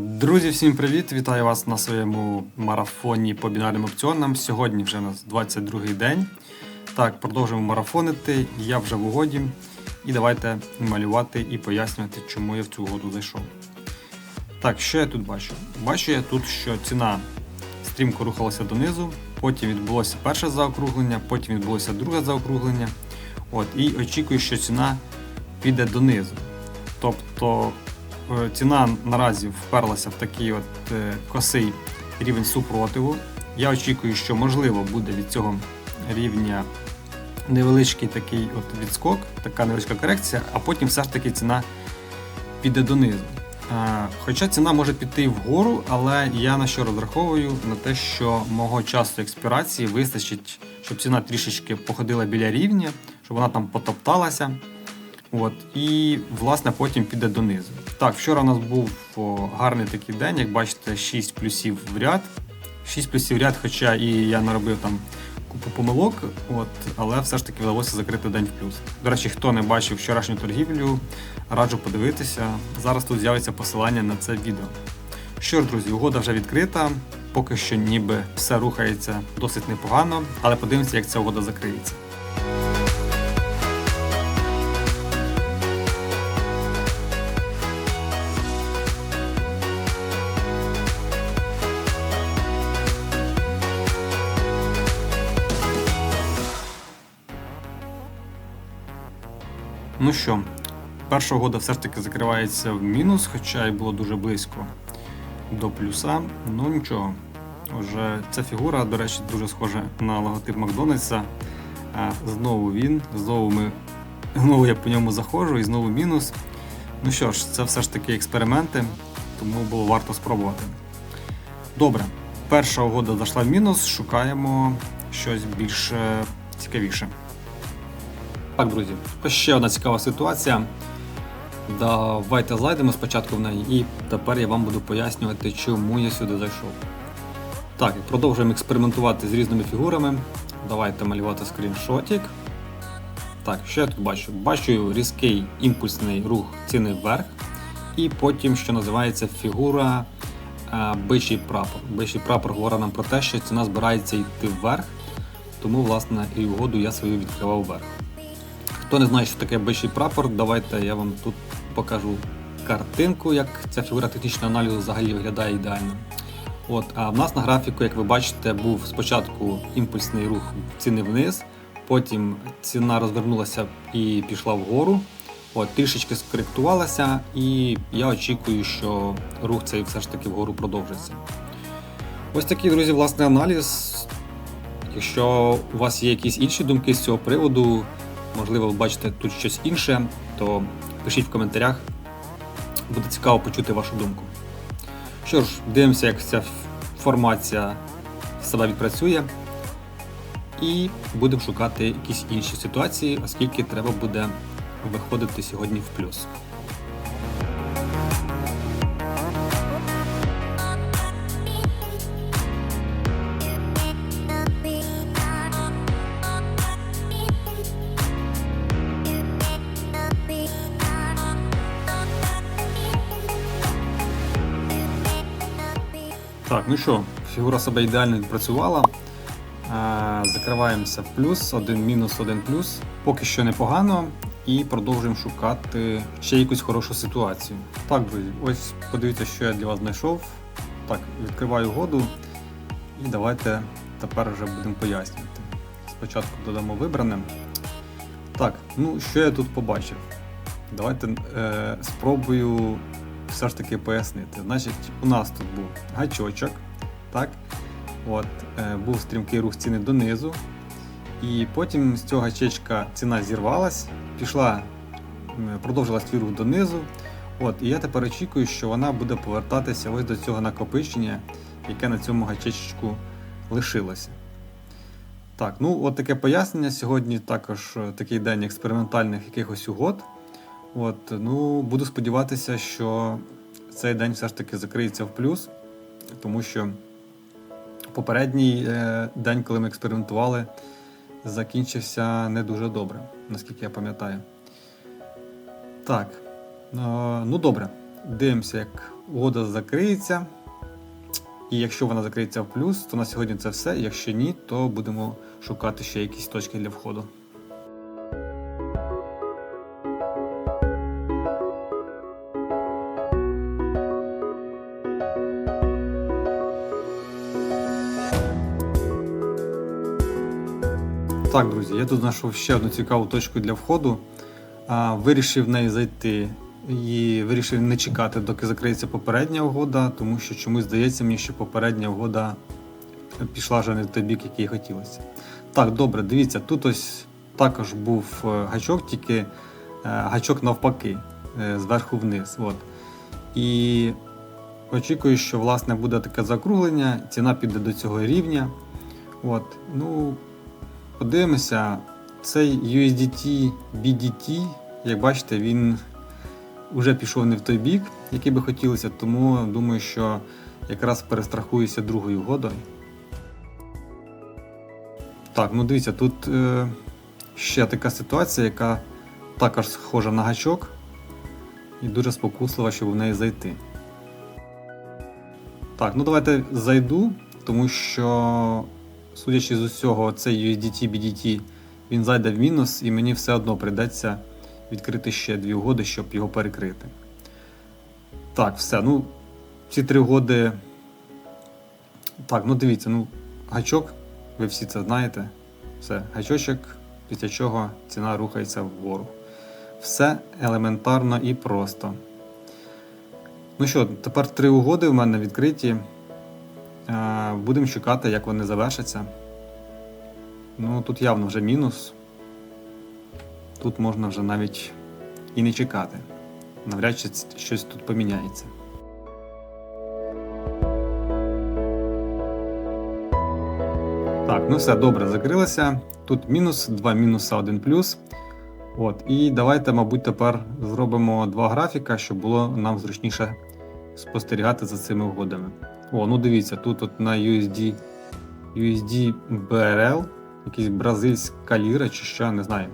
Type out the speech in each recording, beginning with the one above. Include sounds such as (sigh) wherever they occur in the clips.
Друзі, всім привіт! Вітаю вас на своєму марафоні по бінарним опціонам. Сьогодні вже у нас 22-й день. Так, продовжуємо марафонити. Я вже в угоді. І давайте малювати і пояснювати, чому я в цю угоду зайшов. Так, що я тут бачу? Бачу я тут, що ціна стрімко рухалася донизу, потім відбулося перше заокруглення, потім відбулося друге заокруглення. От, і очікую, що ціна піде донизу. Тобто ціна наразі вперлася в такий от е, косий рівень супротиву. Я очікую, що можливо буде від цього рівня невеличкий такий от відскок, така невеличка корекція, а потім все ж таки ціна піде донизу. Е, Хоча ціна може піти вгору, але я на що розраховую? На те, що мого часу експірації вистачить, щоб ціна трішечки походила біля рівня, щоб вона там потопталася. От, і власне потім піде донизу. Так, вчора у нас був гарний такий день, як бачите, 6 плюсів в ряд. 6 плюсів в ряд, хоча і я наробив там купу помилок, от, але все ж таки вдалося закрити день в плюс. До речі, хто не бачив вчорашню торгівлю, раджу подивитися. Зараз тут з'явиться посилання на це відео. Що ж, друзі, угода вже відкрита. Поки що ніби все рухається досить непогано, але подивимося, як ця угода закриється. Ну що, перша угода все ж таки закривається в мінус, хоча й було дуже близько до плюса. Ну нічого. Вже ця фігура, до речі, дуже схожа на логотип Макдональдса. Знову він, знову ми. Знову я по ньому заходжу і знову мінус. Ну що ж, це все ж таки експерименти, тому було варто спробувати. Добре, перша угода зайшла в мінус, шукаємо щось більш цікавіше. Так, друзі, ще одна цікава ситуація. Давайте зайдемо спочатку в неї, і тепер я вам буду пояснювати, чому я сюди зайшов. Так, продовжуємо експериментувати з різними фігурами. Давайте малювати скріншотик. Так, що я тут бачу? Бачу різкий імпульсний рух ціни вверх, і потім, що називається, фігура е, бичий прапор. Бичий прапор говорить нам про те, що ціна збирається йти вверх, тому, власне, і угоду я свою відкривав вверх. Хто не знає, що таке бичий прапор, давайте я вам тут покажу картинку, як ця фігура технічного аналізу взагалі виглядає ідеально. От, а в нас на графіку, як ви бачите, був спочатку імпульсний рух ціни вниз, потім ціна розвернулася і пішла вгору. От, трішечки скоректувалася, і я очікую, що рух цей все ж таки вгору продовжиться. Ось такий, друзі, власний аналіз. Якщо у вас є якісь інші думки з цього приводу, можливо, ви бачите тут щось інше, то пишіть в коментарях. Буде цікаво почути вашу думку. Що ж, дивимося, як ця формація себе відпрацює. І будемо шукати якісь інші ситуації, оскільки треба буде виходити сьогодні в плюс. Що, фігура себе ідеально відпрацювала. Е, Закриваємося плюс, один мінус, один плюс. Поки що непогано. І продовжуємо шукати ще якусь хорошу ситуацію. Так, друзі, ось подивіться, що я для вас знайшов. Так, відкриваю угоду. І давайте тепер вже будемо пояснювати. Спочатку додамо вибране. Так, ну що я тут побачив? Давайте е, спробую все ж таки пояснити. Значить, у нас тут був гачочок, так? От, е, був стрімкий рух ціни донизу. І потім з цього гачечка ціна зірвалась, пішла, продовжила свій рух донизу. От, і я тепер очікую, що вона буде повертатися ось до цього накопичення, яке на цьому гачечку лишилося. Так, ну от таке пояснення. Сьогодні також е, такий день експериментальних якихось угод. От, ну, буду сподіватися, що цей день все ж таки закриється в плюс, тому що попередній е, день, коли ми експериментували, закінчився не дуже добре, наскільки я пам'ятаю. Так, е, ну добре. Дивимося, як угода закриється. І якщо вона закриється в плюс, то на сьогодні це все. Якщо ні, то будемо шукати ще якісь точки для входу. Так, друзі, я тут знайшов ще одну цікаву точку для входу. Вирішив в неї зайти і вирішив не чекати, доки закриється попередня угода, тому що чомусь здається мені, що попередня угода пішла вже не в той бік, який хотілося. Так, добре, дивіться, тут ось також був е, гачок, тільки е, гачок навпаки, е, зверху вниз. От. І очікую, що власне буде таке закруглення, ціна піде до цього рівня. От. Ну, Подивимося, цей USDT BDT, як бачите, він вже пішов не в той бік, який би хотілося, тому думаю, що якраз перестрахуюся другою угодою. Так, ну дивіться, тут е, ще така ситуація, яка також схожа на гачок і дуже спокуслива, щоб в неї зайти. Так, ну давайте зайду, тому що судячи з усього, цей USDT BDT він зайде в мінус, і мені все одно прийдеться відкрити ще дві угоди, щоб його перекрити. Так, все. Ну, ці три угоди. Так, ну дивіться, ну, гачок, ви всі це знаєте. Все, гачочок, після чого ціна рухається вгору. Все елементарно і просто. Ну що, тепер три угоди в мене відкриті. Будемо чекати, як вони завершаться. Ну, тут явно вже мінус. Тут можна вже навіть і не чекати. Навряд чи щось тут поміняється. Так, ну все добре, закрилося. Тут мінус, два мінуса, один плюс. От, І давайте, мабуть, тепер зробимо два графіка, щоб було нам зручніше спостерігати за цими угодами. О, ну дивіться, тут от на USD USD BRL, якийсь бразильська ліра чи що, не знаю.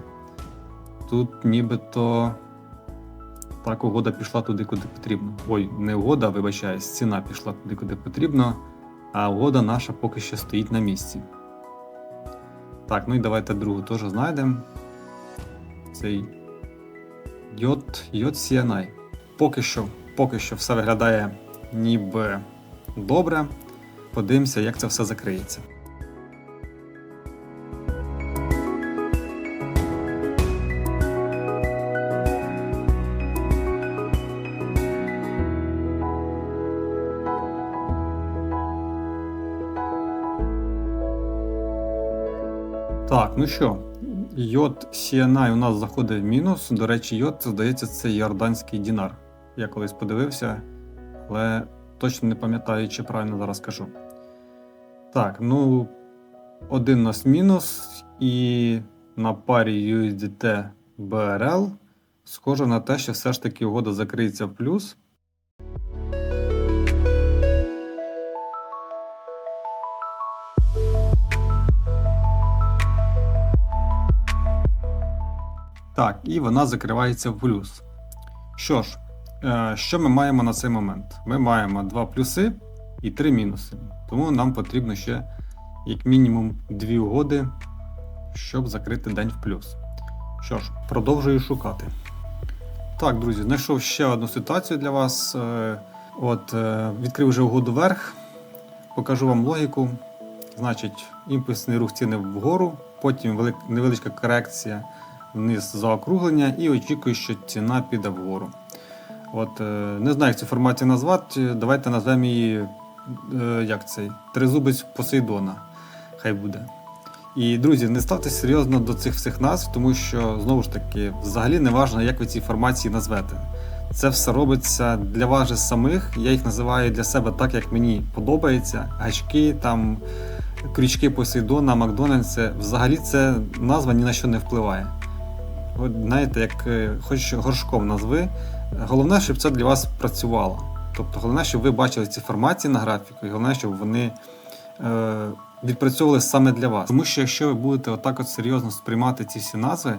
Тут нібито так угода пішла туди, куди потрібно. Ой, не угода, вибачаюсь, ціна пішла туди, куди потрібно, а угода наша поки що стоїть на місці. Так, ну і давайте другу теж знайдемо. Цей йод, йод CNI. Поки що, поки що все виглядає ніби добре. Подивимося, як це все закриється. Так, ну що, йод CNI у нас заходить в мінус. До речі, йод, здається, це йорданський дінар. Я колись подивився, але точно не пам'ятаю, чи правильно зараз кажу. Так, ну, один у нас мінус, і на парі USDT BRL схоже на те, що все ж таки угода закриється в плюс. Так, і вона закривається в плюс. Що ж, що ми маємо на цей момент? Ми маємо два плюси і три мінуси. Тому нам потрібно ще, як мінімум, дві угоди, щоб закрити день в плюс. Що ж, продовжую шукати. Так, друзі, знайшов ще одну ситуацію для вас. Е, От, е, Відкрив вже угоду вверх, покажу вам логіку. Значить, імпульсний рух ціни вгору, потім невеличка корекція вниз заокруглення і очікую, що ціна піде вгору. От, е, Не знаю, як цю формацію назвати. Давайте назвемо її е, як цей, тризубець Посейдона. Хай буде. І, друзі, не ставте серйозно до цих всіх назв, тому що, знову ж таки, взагалі не важливо, як ви ці формації назвете. Це все робиться для вас же самих. Я їх називаю для себе так, як мені подобається. Гачки, там, крючки Посейдона, Макдональдс. Взагалі це назва ні на що не впливає. От знаєте, як е, хоч горшком назви. Головне, щоб це для вас працювало. Тобто, головне, щоб ви бачили ці формації на графіку, і головне, щоб вони е, відпрацьовували саме для вас. Тому що якщо ви будете отак от серйозно сприймати ці всі назви,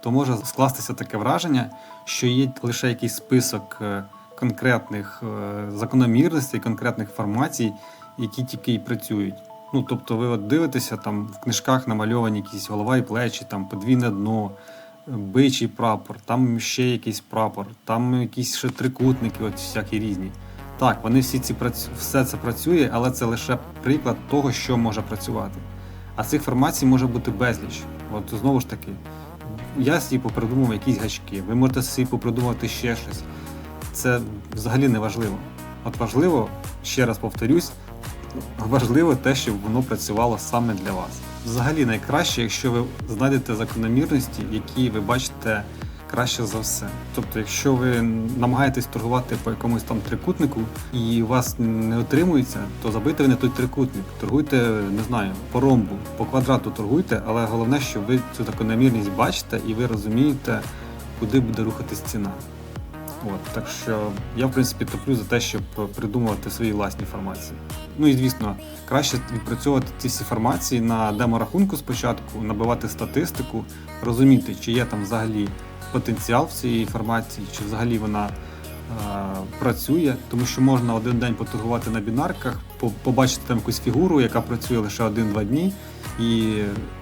то може скластися таке враження, що є лише якийсь список е, конкретних е, закономірностей, конкретних формацій, які тільки й працюють. Ну, тобто, ви от дивитеся, там в книжках намальовані якісь голова і плечі, там подвійне дно, бичий прапор, там ще якийсь прапор, там якісь ще трикутники, от всякі різні. Так, вони всі ці працю... все це працює, але це лише приклад того, що може працювати. А цих формацій може бути безліч. От знову ж таки, я собі попридумав якісь гачки, ви можете собі попридумати ще щось. Це взагалі не важливо. От важливо, ще раз повторюсь, важливо те, щоб воно працювало саме для вас. Взагалі найкраще, якщо ви знайдете закономірності, які ви бачите краще за все. Тобто, якщо ви намагаєтесь торгувати по якомусь там трикутнику і у вас не отримується, то забийте ви не той трикутник. Торгуйте, не знаю, по ромбу, по квадрату торгуйте, але головне, що ви цю закономірність бачите і ви розумієте, куди буде рухатись ціна. От, так що я, в принципі, топлю за те, щоб придумувати свої власні формації. Ну і звісно, краще відпрацьовувати ці всі формації на демо-рахунку спочатку, набивати статистику, розуміти, чи є там взагалі потенціал в цій формації, чи взагалі вона е, працює, тому що можна один день поторгувати на бінарках, побачити там якусь фігуру, яка працює лише один-два дні, і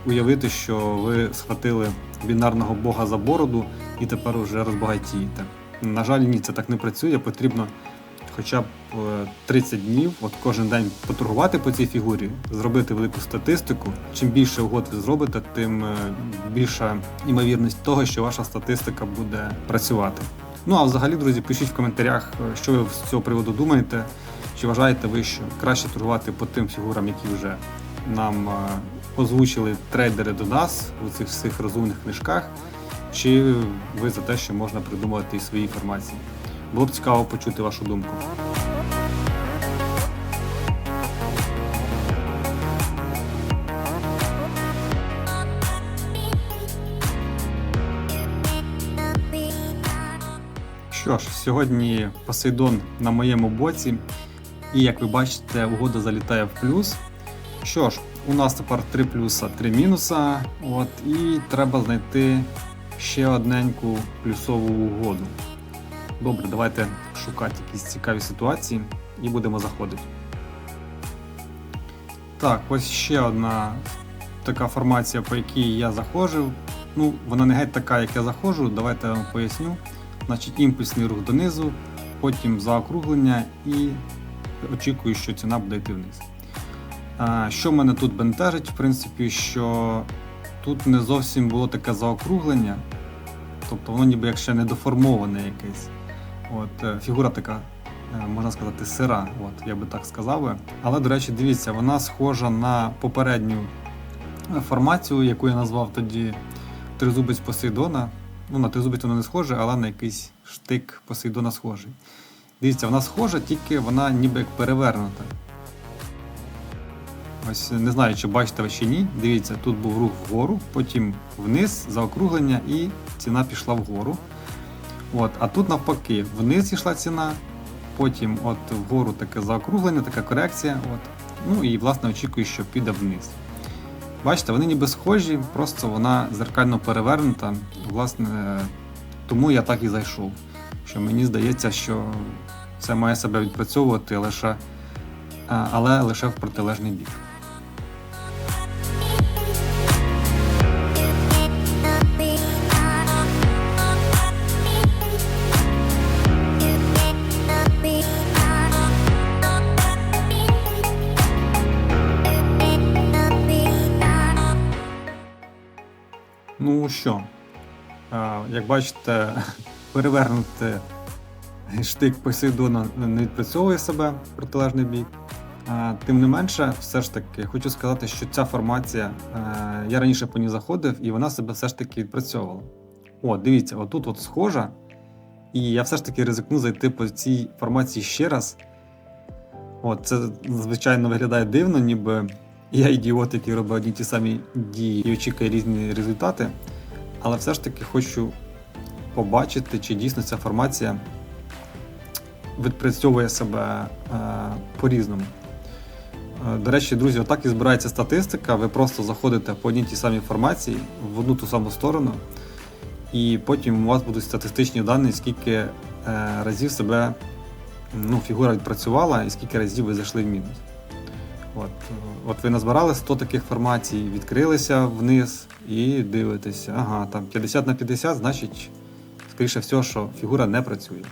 уявити, що ви схватили бінарного бога за бороду і тепер уже розбагатієте. На жаль, ні, це так не працює. Потрібно хоча б е, 30 днів, от кожен день поторгувати по цій фігурі, зробити велику статистику. Чим більше угод ви зробите, тим е, більша ймовірність того, що ваша статистика буде працювати. Ну а взагалі, друзі, пишіть в коментарях, е, що ви з цього приводу думаєте. Чи вважаєте ви, що краще торгувати по тим фігурам, які вже нам е, озвучили трейдери до нас у цих всіх розумних книжках? Чи ви за те, що можна придумувати і свої формації? Було б цікаво почути вашу думку. Що ж, сьогодні Посейдон на моєму боці, і як ви бачите, угода залітає в плюс. Що ж, у нас тепер 3 плюса, 3 мінуса. От, і треба знайти ще одненьку плюсову угоду. Добре, давайте шукати якісь цікаві ситуації і будемо заходити. Так, ось ще одна така формація, по якій я заходжу. Ну, вона не геть така, як я заходжу. Давайте я вам поясню. Значить, імпульсний рух донизу, потім заокруглення і очікую, що ціна буде йти вниз. А, Що мене тут бентежить, в принципі, що тут не зовсім було таке заокруглення, тобто воно ніби як ще не доформоване якесь. От, е, фігура така, е, можна сказати, сира, от, я би так сказав. Але, до речі, дивіться, вона схожа на попередню е, формацію, яку я назвав тоді Тризубець Посейдона. Ну, на тризубець вона не схоже, але на якийсь штик Посейдона схожий. Дивіться, вона схожа, тільки вона ніби як перевернута. Ось не знаю, чи бачите ви чи ні. Дивіться, тут був рух вгору, потім вниз, заокруглення, і ціна пішла вгору. От, а тут навпаки, вниз йшла ціна, потім от вгору таке заокруглення, така корекція. От. Ну і власне очікую, що піде вниз. Бачите, вони ніби схожі, просто вона зеркально перевернута. Власне, тому я так і зайшов. Що мені здається, що це має себе відпрацьовувати лише, але лише в протилежний бік. Що, як бачите, (laughs) перевернути штик Посейдона не відпрацьовує себе протилежний бік. Тим не менше, все ж таки, хочу сказати, що ця формація, е, я раніше по ній заходив, і вона себе все ж таки відпрацьовувала. О, дивіться, отут от схожа. І я все ж таки ризикну зайти по цій формації ще раз. От, це, звичайно, виглядає дивно, ніби я ідіот, який робить одні ті самі дії і очікує різні результати. Але все ж таки хочу побачити, чи дійсно ця формація відпрацьовує себе е, по-різному. Е, До речі, друзі, отак і збирається статистика. Ви просто заходите по одній тій самій формації в одну ту саму сторону, і потім у вас будуть статистичні дані, скільки е, разів себе ну, фігура відпрацювала і скільки разів ви зайшли в мінус. От, от ви назбирали 100 таких формацій, відкрилися вниз і дивитеся, ага, там 50 на 50, значить, скоріше всього, що фігура не працює.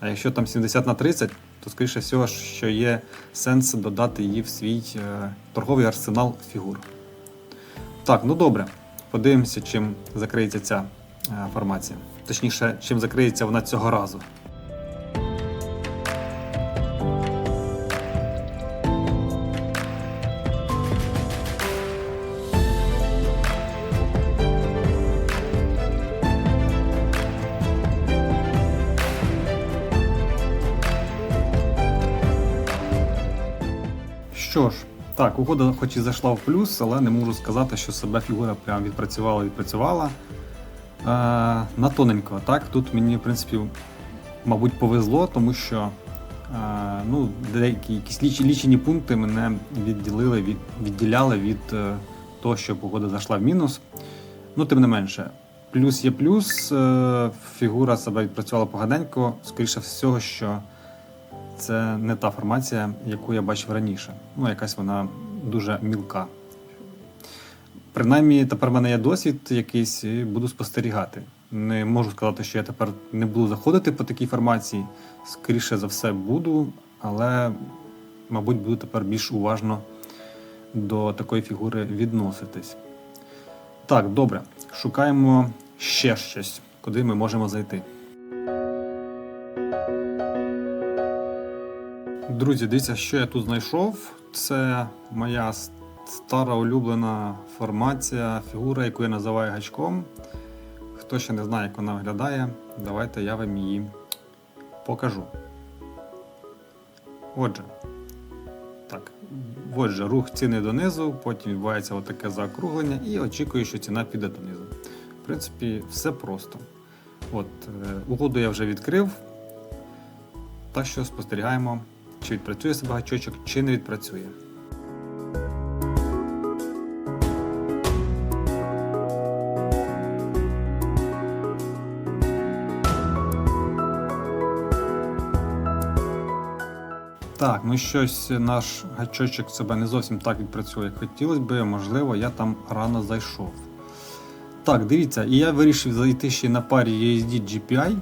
А якщо там 70 на 30, то скоріше всього, що є сенс додати її в свій е, торговий арсенал фігур. Так, ну добре. Подивимося, чим закриється ця е, формація. Точніше, чим закриється вона цього разу. Так, угода хоч і зайшла в плюс, але не можу сказати, що себе фігура прям відпрацювала відпрацювала. Е, на тоненько, так, тут мені, в принципі, мабуть, повезло, тому що е, ну, деякі якісь ліч, лічені пункти мене відділили, від, відділяли від е, того, що погода зайшла в мінус. Ну, тим не менше, плюс є плюс, е, фігура себе відпрацювала поганенько, скоріше всього, що це не та формація, яку я бачив раніше. Ну, якась вона дуже мілка. Принаймні, тепер в мене є досвід якийсь і буду спостерігати. Не можу сказати, що я тепер не буду заходити по такій формації. Скоріше за все буду, але, мабуть, буду тепер більш уважно до такої фігури відноситись. Так, добре. Шукаємо ще щось, куди ми можемо зайти. Друзі, дивіться, що я тут знайшов. Це моя стара улюблена формація, фігура, яку я називаю гачком. Хто ще не знає, як вона виглядає, давайте я вам її покажу. Отже, так, отже, рух ціни донизу, потім відбувається отаке заокруглення і очікую, що ціна піде донизу. В принципі, все просто. От, е, угоду я вже відкрив. Так що спостерігаємо, чи відпрацює себе гачочок, чи не відпрацює. Так, ну щось наш гачочок себе не зовсім так відпрацює, як хотілося би, можливо, я там рано зайшов. Так, дивіться, і я вирішив зайти ще на парі USD GPI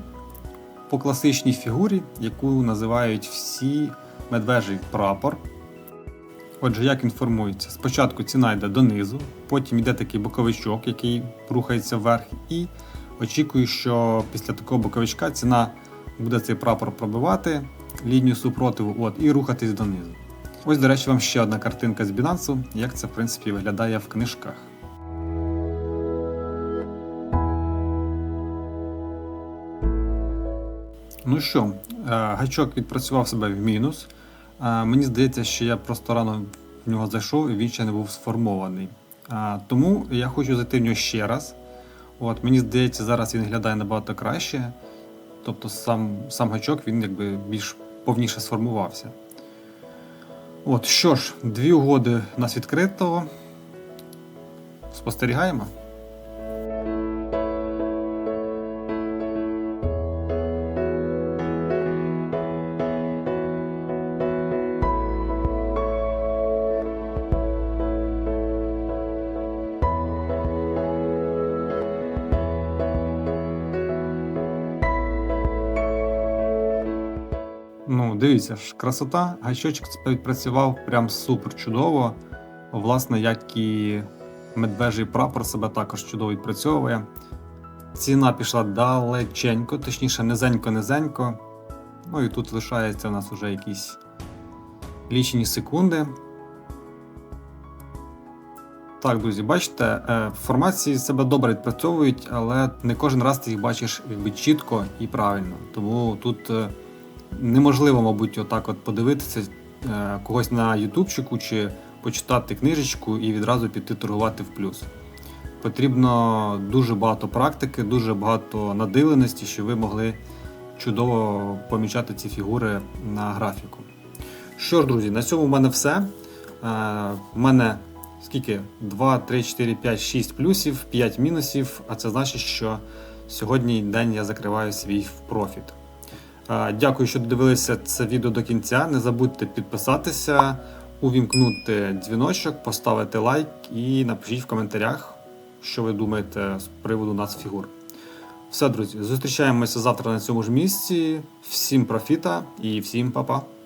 по класичній фігурі, яку називають всі медвежий прапор. Отже, як інформується, спочатку ціна йде донизу, потім йде такий боковичок, який рухається вверх, і очікую, що після такого боковичка ціна буде цей прапор пробивати лінію супротиву от, і рухатись донизу. Ось, до речі, вам ще одна картинка з Binance, як це в принципі виглядає в книжках. Ну що, е, гачок відпрацював себе в мінус. Е, Мені здається, що я просто рано в нього зайшов і він ще не був сформований. Е, Тому я хочу зайти в нього ще раз. От, Мені здається, зараз він виглядає набагато краще. Тобто сам, сам гачок він якби більш повніше сформувався. От, що ж, дві угоди у нас відкрито. Спостерігаємо. Дивіться ж, красота, гачочок відпрацював прям супер чудово. Власне, як і медвежий прапор себе також чудово відпрацьовує. Ціна пішла далеченько, точніше, низенько-низенько. Ну і тут лишається у нас вже якісь лічені секунди. Так, друзі, бачите, е, формації себе добре відпрацьовують, але не кожен раз ти їх бачиш якби чітко і правильно. Тому тут е, неможливо, мабуть, отак от подивитися е, когось на ютубчику чи почитати книжечку і відразу піти торгувати в плюс. Потрібно дуже багато практики, дуже багато надивленості, щоб ви могли чудово помічати ці фігури на графіку. Що ж, друзі, на цьому в мене все. Е, В мене скільки? 2, 3, 4, 5, 6 плюсів, 5 мінусів, а це значить, що сьогодні день я закриваю свій профіт. Дякую, що додивилися це відео до кінця. Не забудьте підписатися, увімкнути дзвіночок, поставити лайк і напишіть в коментарях, що ви думаєте з приводу нас фігур. Все, друзі, зустрічаємося завтра на цьому ж місці. Всім профіта і всім па-па!